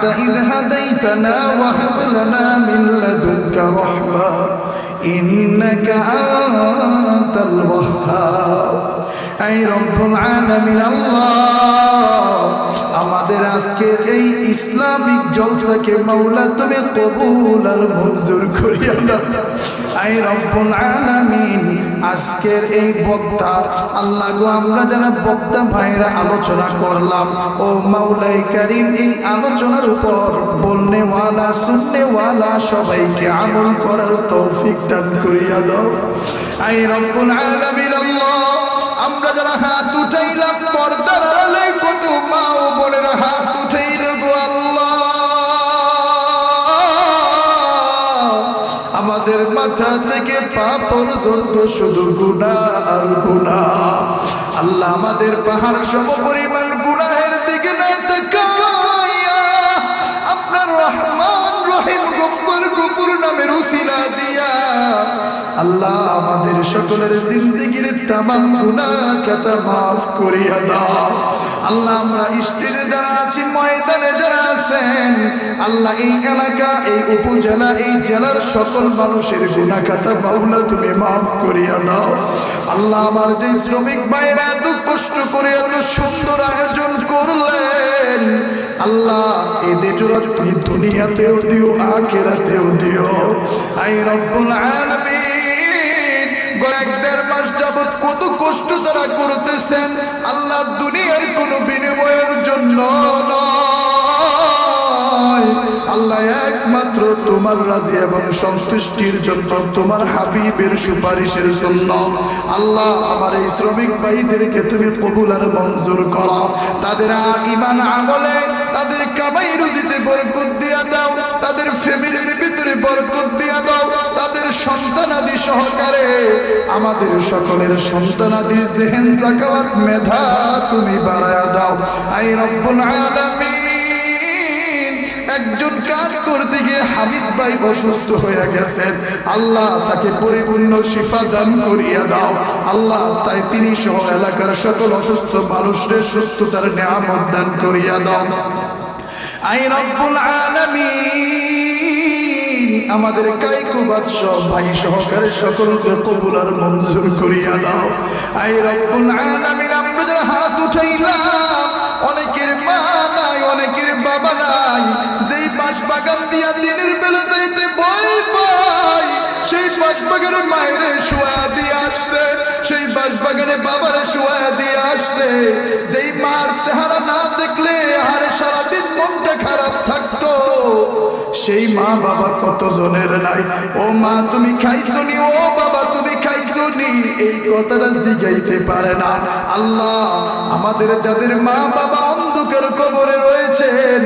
بعد إذ هديتنا وهب لنا من لدنك رحمة إنك أنت الوهاب أي رب العالمين الله আমাদের আজকের এই ইসলামিক জলসাকে মাওলা তুমি কবুল আর মঞ্জুর করিয়া দাও আই রব্বুল আলামিন আজকের এই বক্তা, আল্লাহ গো, আমরা যারা বক্তা ভাইরা আলোচনা করলাম, ও মাওলাই কারিম, এই আলোচনার উপর বলনেওয়ালা, শুননেওয়ালা সবাইকে আমল করার তৌফিক দান করিয়া দাও। আই রব্বুল আলামিন, আল্লাহ, আমরা যারা আমাদের মাথা থেকে পা পর্যন্ত শুধু গুণা আর গুণা আল্লাহ আমাদের পাহাড় সম পরিমাণ গুনাহের গফর গফুর নামের উসিলা দিয়া, আল্লাহ আমাদের সকলের জিন্দগির তামাম গুনাহ কথা মাফ করিয়া দাও। আল্লাহ আমরা স্টেজে যারা আছি, ময়দানে যারা আছেন, আল্লাহ এই এলাকা, এই উপজেলা, এই জেলার সকল মানুষের গুণা খাতা বাউলা তুমি মাফ করিয়া দাও। আল্লাহ আমার যে শ্রমিক ভাইরা এত কষ্ট করে এত সুন্দর আয়োজন করলেন, আল্লাহ এদের এই দুনিয়াতেও দিও, আখেরাতেও দিও। আই রব্বুল আলামিন এক দেড় মাস যাবত কত কষ্ট যারা করতেছেন, আল্লাহ দুনিয়ার কোনো বিনিময়ের জন্য নয়। আল্লাহ একমাত্র তোমার রাজি এবং সন্তুষ্টির জন্য তোমার হাবিবের সুপারিশের জন্য। আল্লাহ, আমার এই শ্রমিক ভাইদেরকে তুমি আর মঞ্জুর করো। তাদের ইমান আমলে তাদের কামাই রুজিতে বরকত দিয়া দাও। তাদের ফ্যামিলির ভিতরে বরকত দিয়া দাও। তাদের সন্তানাদি সহকারে আমাদের সকলের সন্তানাদি জেহেন জাকাত মেধা তুমি বাড়ায়া দাও। আই রব্বুল আলামিন, একজন কাজ করতে গিয়ে হামিদ ভাই অসুস্থ হয়ে গেছেন আল্লাহ তাকে পরিপূর্ণ শিফা দান করিয়া দাও। আল্লাহ তাই তিনি সহ এলাকার সকল অসুস্থ মানুষের সুস্থতার নিয়ামত দান করিয়া দাও। আই রব্বুল আলামিন, আমাদের কাইকু বাদশাহ ভাই সহকারে সকলকে কবুল আর মঞ্জুর করিয়া দাও। আই রব্বুল আলামিন আমরা যারা হাত উঠাইলাম। অনেকের মা নাই, অনেকের বাবা নাই। বাগান দিয়া দিনের বেলা যাইতে পাই। সেই বাগানে মায়েরে শোয়া দিয়ে আসছে, সেই বাগানে বাবারে শোয়া দিয়ে আসছে। যেই মার না দেখলে আরে সারাদিন মনটা খারাপ থাকতো। সেই মা বাবা কত জনের নাই? ও মা, তুমি খাইছনি ও বাবা তুমি এই কথাটা জিগাইতে পারে না। আল্লাহ, আমাদের যাদের মা বাবা অন্ধকার কবরে রয়েছেন,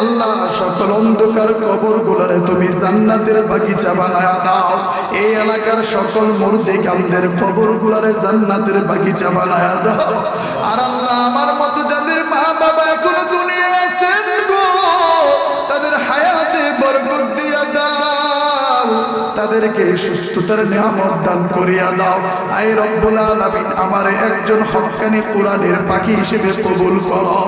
আল্লাহ, সকল অন্ধকার কবর তুমি জান্নাতের বাগিচা বানায় দাও। এই এলাকার সকল মুর্দে কামদের কবর গুলারে জান্নাতের বাগিচা বানায় দাও। আর আল্লাহ, আমার মতো যাদের মা বাবা এখনও দুনিয়া আছেন তাদের হায়াতে তাদেরকে সুস্থতার নিয়ামত দান করিয়া দাও। আই রব্বুল আলামিন, আমার একজন হক্কানি কোরআনের পাখি হিসেবে কবুল করো।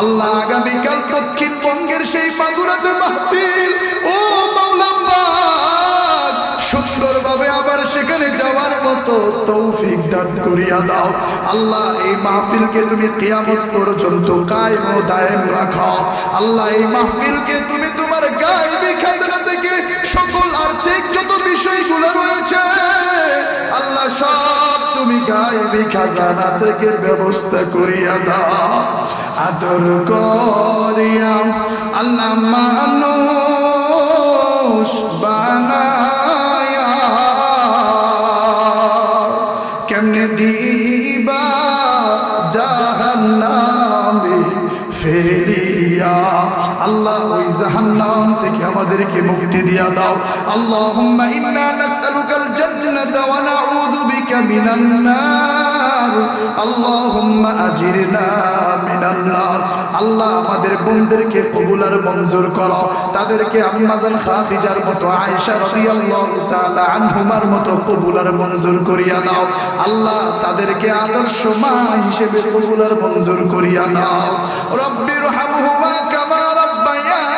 আল্লাহ আগামীকাল দক্ষিণবঙ্গের সেই মাগুরাতে মাহফিল, ও মাওলা পাক সুন্দরভাবে আবার সেখানে যাওয়ার মতো তৌফিক দান করিয়া দাও। আল্লাহ, এই মাহফিলকে তুমি কিয়ামত পর্যন্ত কায়েম ও দায়েম রাখো। আল্লাহ, এই মাহফিলকে তুমি তোমার গায়েবী খাজনা থেকে তুমি খাজানা থেকে ব্যবস্থা করিয়া দাও। আদর করিয়া আল্লাহ মানুষ বানায়া। কেমনে দিবা জাহান্নামে ফেরিয়া আল্লাহ ওই জাহান্নাম থেকে আমাদেরকে মুক্তি দিয়া দাও। আল্লাহুম্মা ইন্না নাসআলুকাল জান্নাতা ওয়া নাউযু বিকা মিনান নার। আল্লাহুম্মা আজিরনা মিনান নার আল্লাহ আমাদের বোনদেরকে কবুল আর মঞ্জুর করো। তাদেরকে আম্মাজান খাদিজার মতো, আয়েশা রাদিয়াল্লাহু তাআলা আনহুমার মতো কবুল আর মঞ্জুর করিয়া নাও। আল্লাহ তাদেরকে আদর্শ মা হিসেবে কবুল আর মঞ্জুর করিয়া নাও। রব্বির হামহুমা কামা রব্বায়ানি